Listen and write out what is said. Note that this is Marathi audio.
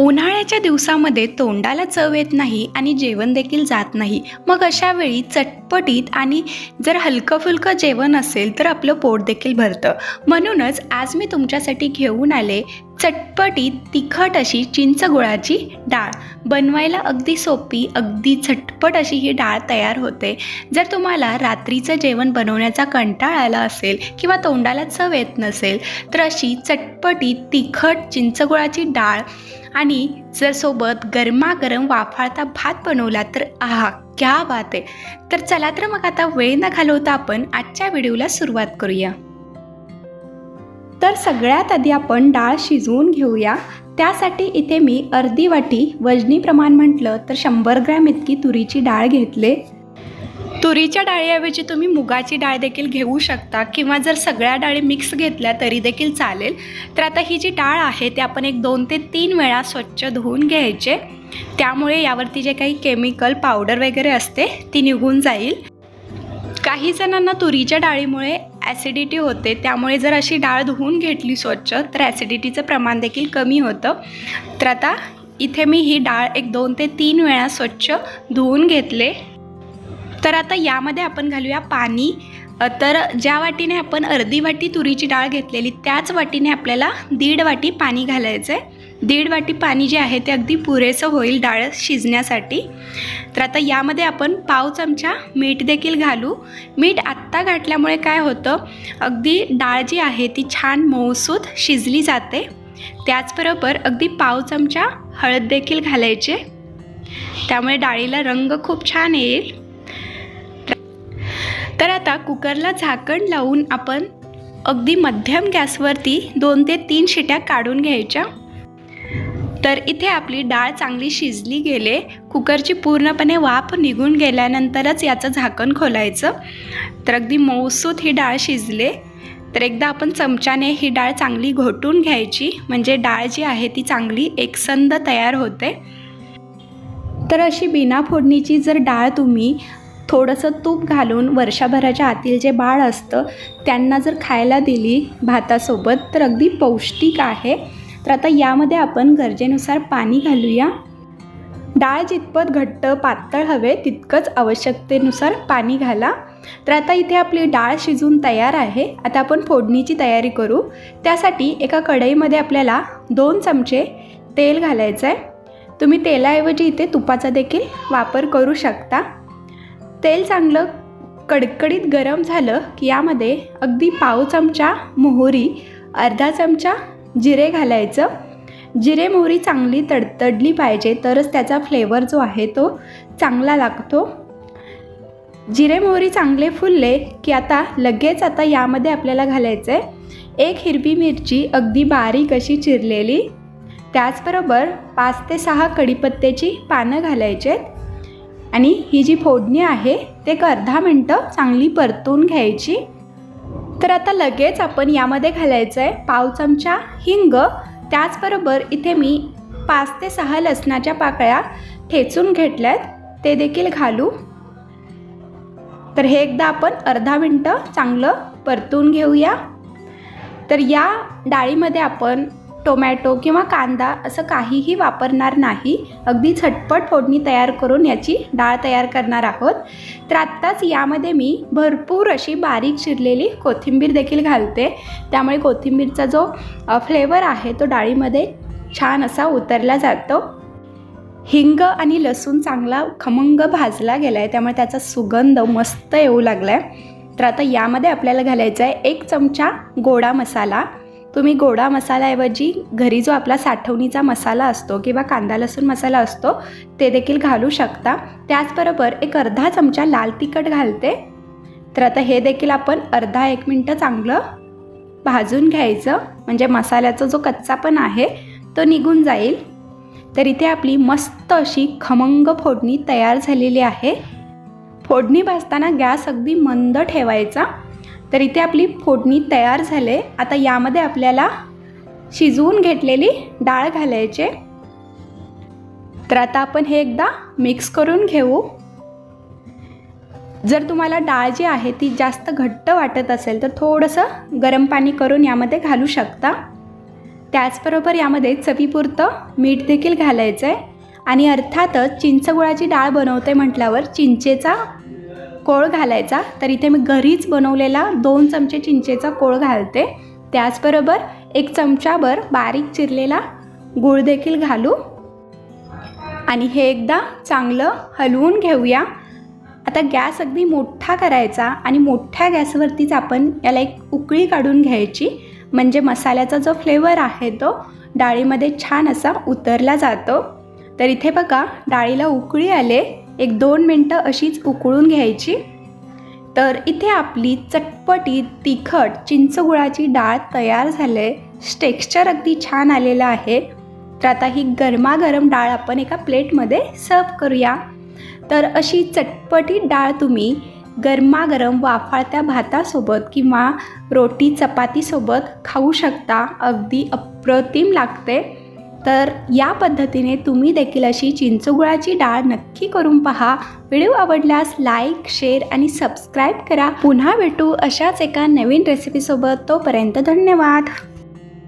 उन्हाळ्याच्या दिवसामध्ये तोंडाला चव येत नाही आणि जेवण देखील जात नाही. मग अशा वेळी चटपटीत आणि जर हलकं फुलकं जेवण असेल तर आपलं पोट देखील भरतं. म्हणूनच आज मी तुमच्यासाठी घेऊन आले चटपटीत तिखट अशी चिंच गुळाची डाळ. बनवायला अगदी सोपी अगदी झटपट अशी ही डाळ तयार होते. जर तुम्हाला रात्रीचं जेवण बनवण्याचा कंटाळ आला असेल किंवा तोंडाला चव येत नसेल तर अशी चटपटीत तिखट चिंचगुळाची डाळ आणि जर सोबत गरमागरम वाफाळता भात बनवला तर आहा क्या बात आहे. तर चला तर मग आता वेळ न घालवता आपण आजच्या व्हिडिओला सुरुवात करूया. तर सगळ्यात आधी आपण डाळ शिजवून घेऊया. त्यासाठी इथे मी अर्धी वाटी वजनी प्रमाण म्हटलं तर शंभर ग्रॅम इतकी तुरीची डाळ घेतले. तुरीच्या डाळीऐवजी तुम्ही मुगाची डाळ देखील घेऊ शकता किंवा जर सगळ्या डाळी मिक्स घेतल्या तरी देखील चालेल. तर आता ही जी डाळ आहे ती आपण एक दोन ते तीन वेळा स्वच्छ धुवून घ्यायचे. त्यामुळे यावरती जे काही केमिकल पावडर वगैरे असते ती निघून जाईल. काही जणांना तुरीच्या डाळीमुळे ॲसिडिटी होते. त्यामुळे जर अशी डाळ धुवून घेतली स्वच्छ तर ॲसिडिटीचं प्रमाण देखील कमी होतं. तर आता इथे मी ही डाळ एक दोन ते तीन वेळा स्वच्छ धुवून घेतले. तर आता यामध्ये आपण घालूया पाणी. तर ज्या वाटीने आपण अर्धी वाटी तुरीची डाळ घेतलेली त्याच वाटीने आपल्याला दीड वाटी पाणी घालायचं आहे दीड वाटी पाणी जे आहे ते अगदी पुरेसं होईल डाळ शिजण्यासाठी. तर आता यामध्ये आपण पाव चमचा मीठ देखील घालू. मीठ आत्ता घातल्यामुळे काय होतं अगदी डाळ जी आहे ती छान मऊसूद शिजली जाते. त्याचबरोबर अगदी पाव चमचा हळद देखील घालायचे. त्यामुळे डाळीला रंग खूप छान येईल. तर आता कुकरला झाकण लावून आपण अगदी मध्यम गॅसवरती दोन ते तीन शिट्या काढून घ्यायच्या. तर इथे आपली डाळ चांगली शिजली गेले. कुकरची पूर्णपणे वाफ निघून गेल्यानंतरच याचं झाकण खोलायचं. तर अगदी मऊसूत ही डाळ शिजले. तर एकदा आपण चमच्याने ही डाळ चांगली घोटून घ्यायची. म्हणजे डाळ जी आहे ती चांगली एकसंद तयार होते. तर अशी बिना फोडणीची जर डाळ तुम्ही थोडंसं तूप घालून वर्षभराच्या आतील जे बाळ असतं त्यांना जर खायला दिली भातासोबत तर अगदी पौष्टिक आहे. तर आता यामध्ये आपण गरजेनुसार पाणी घालूया. डाळ जितपत घट्ट पातळ हवे तितकंच आवश्यकतेनुसार पाणी घाला. तर आता इथे आपली डाळ शिजून तयार आहे. आता आपण फोडणीची तयारी करू. त्यासाठी एका कढईमध्ये आपल्याला दोन चमचे तेल घालायचं आहे तुम्ही तेलाऐवजी इथे तुपाचा देखील वापर करू शकता. तेल चांगलं कडकडीत गरम झालं की यामध्ये अगदी पाव चमचा मोहरी अर्धा चमचा जिरे घालायचं. जिरे मोहरी चांगली तडतडली पाहिजे तरच त्याचा फ्लेवर जो आहे तो चांगला लागतो. जिरे मोहरी चांगले फुलले की आता लगेच आता यामध्ये आपल्याला घालायचं आहे एक हिरवी मिरची अगदी बारीक अशी चिरलेली. त्याचबरोबर पाच ते सहा कडीपत्त्याची पानं घालायची आहेत आणि ही जी फोडणी आहे ते एक अर्धा मिनटं चांगली परतून घ्यायची. तर आता लगेच आपण यामध्ये घालायचं आहे पाव चमचा हिंग. त्याचबरोबर इथे मी पाच ते सहा लसणाच्या पाकळ्या ठेचून घेतल्यात ते देखील घालू. तर हे एकदा आपण अर्धा मिनटं चांगलं परतून घेऊया. तर या डाळीमध्ये आपण टोमॅटो किंवा कांदा असं काहीही वापरणार नाही. अगदी झटपट फोडणी तयार करून याची डाळ तयार करणार आहोत. तर आत्ताच यामध्ये मी भरपूर अशी बारीक चिरलेली कोथिंबीर देखील घालते. त्यामुळे कोथिंबीरचा जो फ्लेवर आहे तो डाळीमध्ये छान असा उतरला जातो. हिंग आणि लसूण चांगला खमंग भाजला गेला आहे त्यामुळे त्याचा सुगंध मस्त येऊ लागला आहे तर आता यामध्ये आपल्याला घालायचा आहे एक चमचा गोडा मसाला. तुम्ही गोडा मसाल्याऐवजी घरी जो आपला साठवणीचा मसाला असतो किंवा कांदा लसूण मसाला असतो ते देखील घालू शकता. त्याचबरोबर एक अर्धा चमचा लाल तिखट घालते. तर आता हे देखील आपण अर्धा एक मिनटं चांगलं भाजून घ्यायचं. म्हणजे मसाल्याचा जो कच्चा पण आहे तो निघून जाईल. तर इथे आपली मस्त अशी खमंग फोडणी तयार झालेली आहे. फोडणी भाजताना गॅस अगदी मंद ठेवायचा. तर इथे आपली फोडणी तयार झाले. आता यामध्ये आपल्याला शिजवून घेतलेली डाळ घालायचे. तर आता आपण हे एकदा मिक्स करून घेऊ. जर तुम्हाला डाळ जी आहे ती जास्त घट्ट वाटत असेल तर थोडंसं गरम पाणी करून यामध्ये घालू शकता. त्याचबरोबर यामध्ये चवीपुरतं मीठ देखील घालायचं आहे आणि अर्थातच चिंचगुळाची डाळ बनवते म्हटल्यावर चिंचेचा कोळ घालायचा. तर इथे मी घरीच बनवलेला दोन चमचे चिंचेचा कोळ घालते. त्याचबरोबर एक चमचाभर बारीक चिरलेला गूळ देखील घालू. आणि हे एकदा चांगलं हलवून घेऊया. आता गॅस अगदी मोठा करायचा आणि मोठ्या गॅसवरतीच आपण याला एक उकळी काढून घ्यायची. म्हणजे मसाल्याचा जो फ्लेवर आहे तो डाळीमध्ये छान असा उतरला जातो. तर इथे बघा डाळीला उकळी आले. एक दोन मिनटं अशीच उकळून घ्यायची. तर इथे आपली चटपटी तिखट चिंचगुळाची डाळ तयार झाले. टेक्स्चर अगदी छान आलेलं आहे. तर आता ही गरमागरम डाळ आपण एका प्लेटमध्ये सर्व करूया. तर अशी चटपटीत डाळ तुम्ही गरमागरम वाफाळत्या भातासोबत किंवा रोटी चपातीसोबत खाऊ शकता. अगदी अप्रतिम लागते. तर या पद्धतीने तुम्ही देखील अशी चिंचगुळाची डाळ नक्की करून पहा. व्हिडिओ आवडल्यास लाईक शेअर आणि सबस्क्राईब करा. पुन्हा भेटू अशाच एका नवीन रेसिपीसोबत तोपर्यंत धन्यवाद.